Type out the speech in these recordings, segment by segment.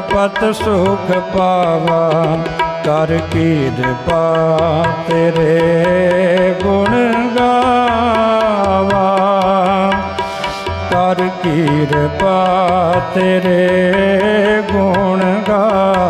ਪਤ ਸੁਖ ਪਾਵਾ ਕਰ ਕਿਰਪਾ ਤੇਰੇ ਗੁਣ ਗਾਵਾ। ਕਰ ਕਿਰਪਾ ਤੇਰੇ ਗੁਣ ਗਾਵਾ।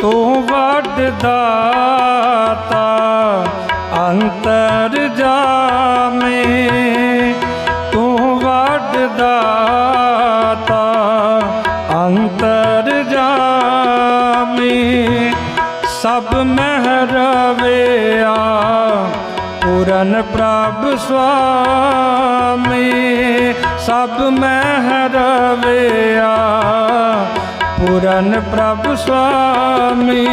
ਤੂੰ ਵੱਡ ਦਾਤਾ, ਅੰਤਰ ਜਾਮੇ। ਤੂੰ ਵੱਡ ਦਾਤਾ, ਅੰਤਰ ਜਾਮੇ। ਸਭ ਮਹਿ ਰਵਿਆ, ਪੂਰਨ ਪ੍ਰਭ ਸੁਆਮੀ। ਸਭ ਮਹਿ ਪੂਰਨ ਪ੍ਰਭ ਸੁਆਮੀ,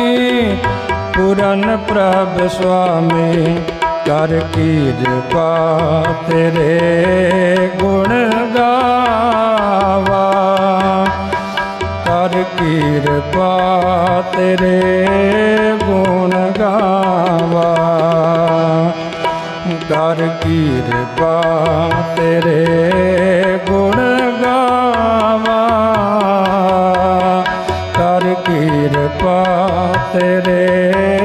ਪੂਰਨ ਪ੍ਰਭ ਸੁਆਮੀ, ਕਰ ਕਿਰਪਾ ਤੇਰੇ ਗੁਣ ਗਾਵਾ। ਕਰ ਕਿਰਪਾ ਤੇਰੇ ਗੁਣ ਗਾਵਾ। ਕਰ ਕਿਰਪਾ ਤੇਰੇ ਕਰ ਕਿਰਪਾ ਤੇਰੇ ਗੁਣ